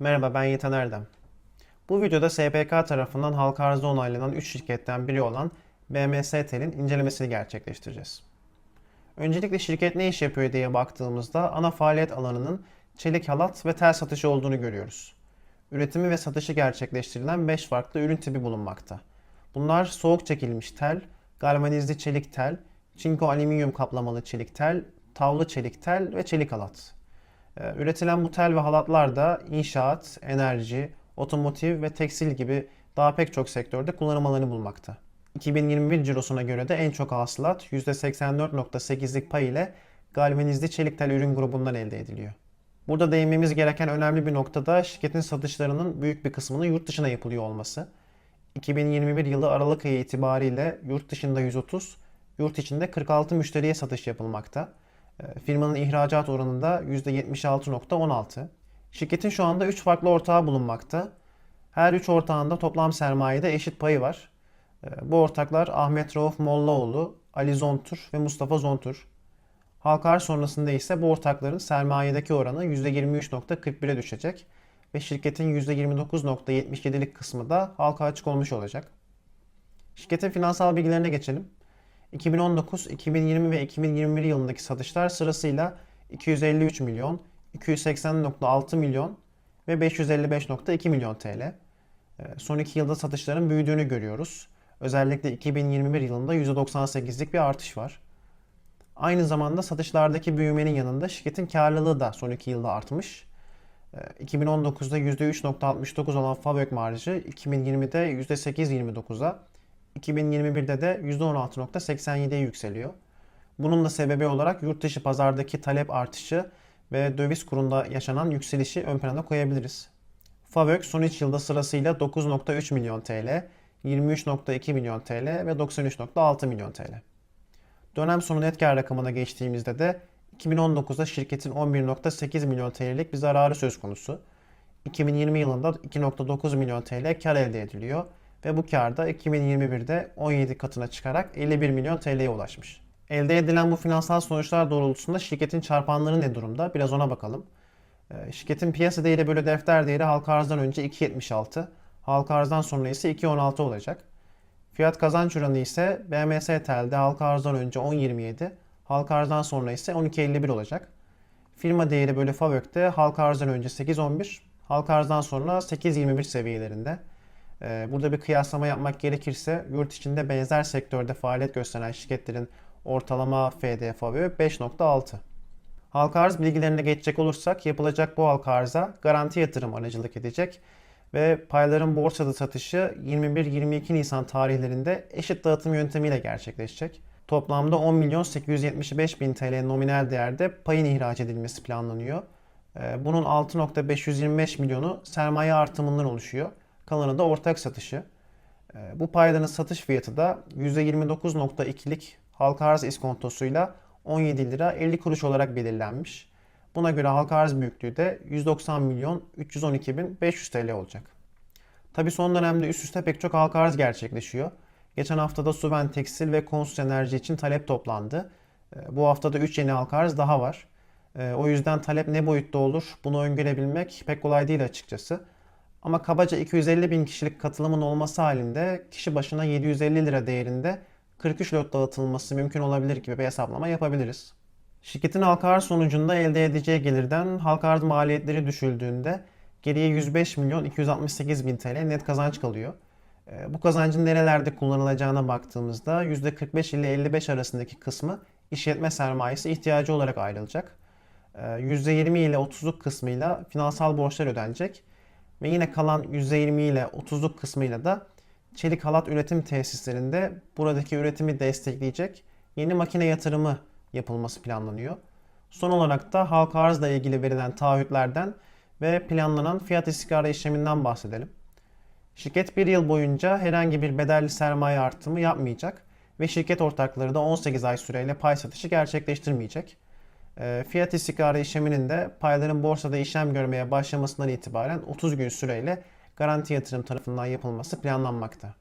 Merhaba ben Yiğitan Erdem. Bu videoda SPK tarafından halka arzda onaylanan 3 şirketten biri olan BMS Tel'in incelemesini gerçekleştireceğiz. Öncelikle şirket ne iş yapıyor diye baktığımızda ana faaliyet alanının çelik halat ve tel satışı olduğunu görüyoruz. Üretimi ve satışı gerçekleştirilen 5 farklı ürün tipi bulunmakta. Bunlar soğuk çekilmiş tel, galvanizli çelik tel, çinko alüminyum kaplamalı çelik tel, tavlı çelik tel ve çelik halat. Ee, Üretilen bu tel ve halatlar da inşaat, enerji, otomotiv ve tekstil gibi daha pek çok sektörde kullanım alanı bulmakta. 2021 cirosuna göre de en çok hasılat %84.8'lik pay ile galvanizli çelik tel ürün grubundan elde ediliyor. Burada değinmemiz gereken önemli bir nokta da şirketin satışlarının büyük bir kısmının yurt dışına yapılıyor olması. 2021 yılı Aralık ayı itibariyle yurt dışında 130, yurt içinde 46 müşteriye satış yapılmakta. E, Firmanın ihracat oranı da %76.16. Şirketin şu anda 3 farklı ortağı bulunmakta. Her 3 ortağında toplam sermayede eşit payı var. E, Bu ortaklar Ahmet Rauf Mollaoğlu, Ali Zontur ve Mustafa Zontur. Halka arz sonrasında ise bu ortakların sermayedeki oranı %23.41'e düşecek ve şirketin %29.77'lik kısmı da halka açık olmuş olacak. Şirketin finansal bilgilerine geçelim. 2019, 2020 ve 2021 yılındaki satışlar sırasıyla 253 milyon, 280.6 milyon ve 555.2 milyon TL. Ee, Son iki yılda satışların büyüdüğünü görüyoruz. Özellikle 2021 yılında %98'lik bir artış var. Aynı zamanda satışlardaki büyümenin yanında şirketin karlılığı da son iki yılda artmış. Ee, 2019'da %3.69 olan FAVÖK marjı 2020'de %8.29'a, 2021'de de %16.87'ye yükseliyor. Bunun da sebebi olarak yurt dışı pazardaki talep artışı ve döviz kurunda yaşanan yükselişi ön plana koyabiliriz. FAVÖK son 3 yılda sırasıyla 9.3 milyon TL, 23.2 milyon TL ve 93.6 milyon TL. Dönem sonu net kar rakamına geçtiğimizde de 2019'da şirketin 11.8 milyon TL'lik bir zararı söz konusu. 2020 yılında 2.9 milyon TL kar elde ediliyor ve bu kar da 2021'de 17 katına çıkarak 51 milyon TL'ye ulaşmış. Elde edilen bu finansal sonuçlar doğrultusunda şirketin çarpanları ne durumda? Biraz ona bakalım. Ee, Şirketin piyasa değeri bölü defter değeri halka arzdan önce 2.76, halka arzdan sonra ise 2.16 olacak. Fiyat kazanç oranı ise BMS TL'de halka arzdan önce 10.27, halka arzdan sonra ise 12.51 olacak. Firma değeri bölü FAVÖK'te halka arzdan önce 8.11, halka arzdan sonra 8.21 seviyelerinde. Ee, Burada bir kıyaslama yapmak gerekirse yurt içinde benzer sektörde faaliyet gösteren şirketlerin ortalama FD FAVÖ 5.6. Halka arz bilgilerine geçecek olursak yapılacak bu halka arza garanti yatırım aracılık edecek ve payların borsada satışı 21-22 Nisan tarihlerinde eşit dağıtım yöntemiyle gerçekleşecek. Toplamda 10 milyon 875 bin TL nominal değerde payın ihraç edilmesi planlanıyor. Ee, Bunun 6.525 milyonu sermaye artımından oluşuyor. Kalanı da ortak satışı. Ee, Bu payların satış fiyatı da %29.2'lik halka arz iskontosuyla 17 lira 50 kuruş olarak belirlenmiş. Buna göre halka arz büyüklüğü de 190 milyon 312 bin 500 TL olacak. Tabi son dönemde üst üste pek çok halka arz gerçekleşiyor. Geçen haftada Suven Tekstil ve Konsus Enerji için talep toplandı. Ee, Bu haftada 3 yeni halka arz daha var. Ee, O yüzden talep ne boyutta olur bunu öngörebilmek pek kolay değil açıkçası. Ama kabaca 250 bin kişilik katılımın olması halinde kişi başına 750 lira değerinde 43 lot dağıtılması mümkün olabilir gibi bir hesaplama yapabiliriz. Şirketin halka arz sonucunda elde edeceği gelirden halka maliyetleri düşüldüğünde geriye 105 milyon 268 bin TL net kazanç kalıyor. Ee, Bu kazancın nerelerde kullanılacağına baktığımızda %45 ile 55 arasındaki kısmı işletme sermayesi ihtiyacı olarak ayrılacak. Ee, %20 ile 30'luk kısmıyla finansal borçlar ödenecek. Ve yine kalan %20 ile 30'luk kısmıyla da çelik halat üretim tesislerinde buradaki üretimi destekleyecek yeni makine yatırımı yapılması planlanıyor. Son olarak da halka arzla ilgili verilen taahhütlerden ve planlanan fiyat istikrarı işleminden bahsedelim. Şirket bir yıl boyunca herhangi bir bedelli sermaye artımı yapmayacak ve şirket ortakları da 18 ay süreyle pay satışı gerçekleştirmeyecek. Ee, Fiyat istikrarı işleminin de payların borsada işlem görmeye başlamasından itibaren 30 gün süreyle garanti yatırım tarafından yapılması planlanmakta.